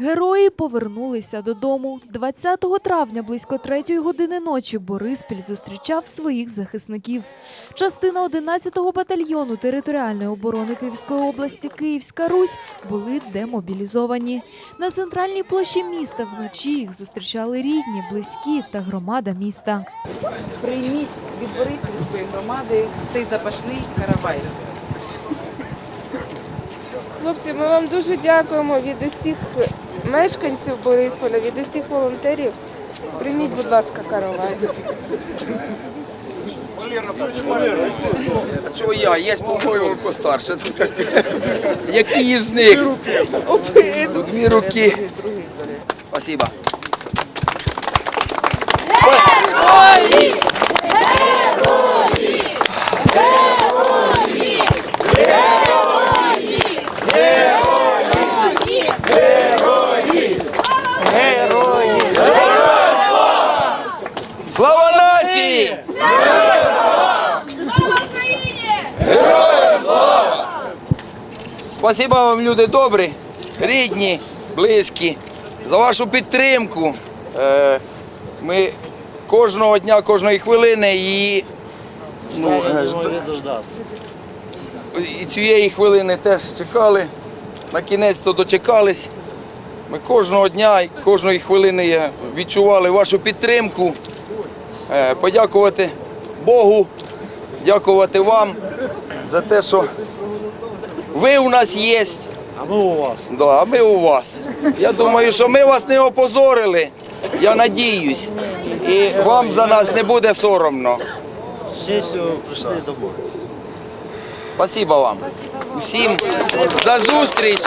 Герої повернулися додому. 20 травня близько 3 години ночі Бориспіль зустрічав своїх захисників. Частина 11-го батальйону територіальної оборони Київської області Київська Русь були демобілізовані. На центральній площі міста вночі їх зустрічали рідні, близькі та громада міста. Прийміть від Бориспільської громади цей запашний каравай. Хлопці, ми вам дуже дякуємо від усіх мешканців Борисполя, від усіх волонтерів. Прийміть, будь ласка, каравай. А чого я? Є, по-моєму, постарше. Які із них? Дві руки. Спасибо. Слава нації! Спасибо вам, люди добрі, рідні, близькі, за вашу підтримку. Е, Ми кожного дня, кожної хвилини її ну, е, і цієї хвилини теж чекали. На кінець то дочекались. Ми кожного дня, кожної хвилини відчували вашу підтримку. Е, Подякувати Богу, дякувати вам за те, що ви у нас є. А ми у вас. Да, а ми у вас. Я думаю, що ми вас не опозорили. Я надіюсь. І вам за нас не буде соромно. Честю прийшли домой. Спасибо вам. Усім за зустріч.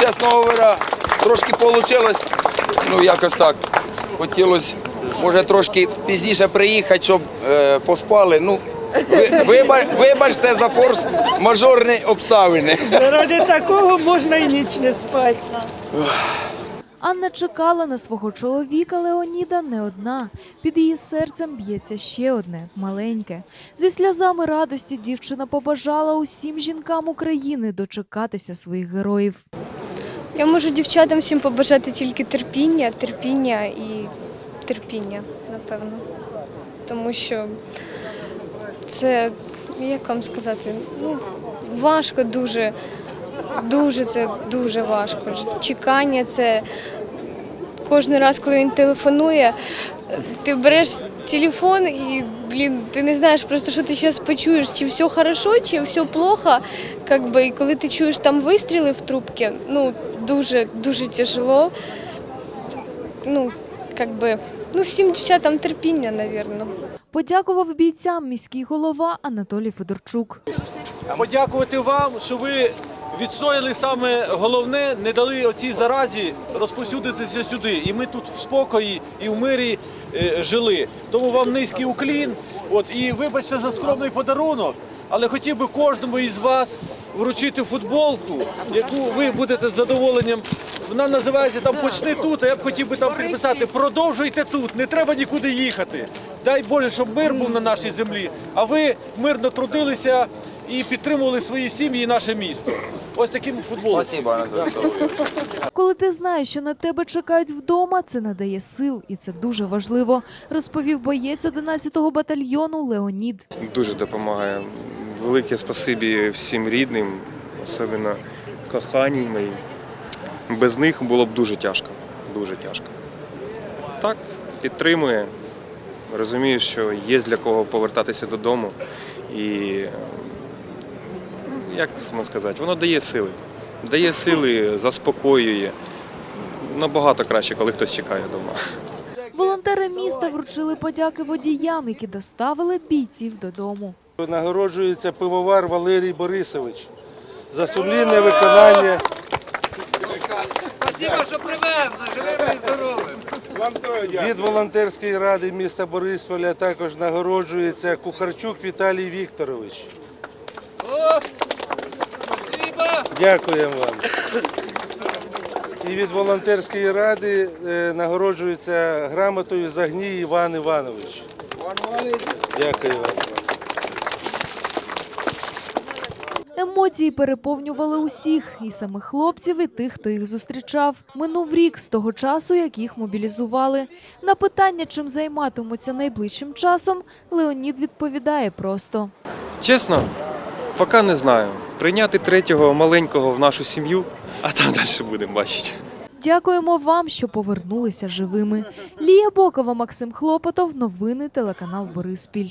Чесно говоря, трошки вийшло. Ну, якось так. Хотілося, може, трошки пізніше приїхати, щоб е, поспали. Ну, ви, вибачте за форс-мажорні обставини. Заради такого можна і ніч не спати. Анна чекала на свого чоловіка Леоніда не одна. Під її серцем б'ється ще одне маленьке. Зі сльозами радості дівчина побажала усім жінкам України дочекатися своїх героїв. Я можу дівчатам всім побажати тільки терпіння, терпіння і терпіння, напевно. Тому що це, як вам сказати, ну, важко дуже, дуже це дуже важко. Чекання це кожен раз, коли він телефонує, ти береш телефон і, блін, ти не знаєш просто, що ти зараз почуєш, чи все хорошо, чи все плохо. Как би, і коли ти чуєш там вистріли в трубки, ну, дуже, дуже тяжело. Ну, как би, ну, всім дівчатам терпіння, напевно. Подякував бійцям міський голова Анатолій Федорчук. подякувати вам, що ви відстояли саме головне, не дали оцій заразі розповсюдитися сюди. І ми тут в спокої і в мирі е, жили. Тому вам низький уклін. От і вибачте за скромний подарунок, але хотів би кожному із вас вручити футболку, яку ви будете з задоволенням. Вона називається там Почни тут. А я б хотів би там підписати Продовжуйте тут, не треба нікуди їхати. Дай Боже, щоб мир був на нашій землі. А ви мирно трудилися і підтримували свої сім'ї і наше місто. Ось таким футболом. Коли ти знаєш, що на тебе чекають вдома, це надає сил, і це дуже важливо, розповів боєць 11-го батальйону Леонід. дуже допомагає. Велике спасибі всім рідним, особливо коханій моїй. Без них було б дуже тяжко. Дуже тяжко. Так, підтримує. Розумію, що є для кого повертатися додому. І ну, як сказати, воно дає сили. Дає сили, заспокоює. Набагато краще, коли хтось чекає вдома. Волонтери міста вручили подяки водіям, які доставили бійців додому. Нагороджується пивовар Валерій Борисович за сумлінне виконання. Спасибо, що привезли, живими і здоровими. Від волонтерської ради міста Борисполя також нагороджується Кухарчук Віталій Вікторович. Дякуємо вам. І від волонтерської ради е, нагороджується грамотою Загній Іван Іванович. Дякую вам. Емоції переповнювали усіх, і самих хлопців, і тих, хто їх зустрічав. Минув рік з того часу, як їх мобілізували. На питання, чим займатимуться найближчим часом, Леонід відповідає просто. Чесно, поки не знаю. Прийняти третього маленького в нашу сім'ю, а там далі будемо бачити. Дякуємо вам, що повернулися живими. Лія Бокова, Максим Хлопотов. Новини телеканал Бориспіль.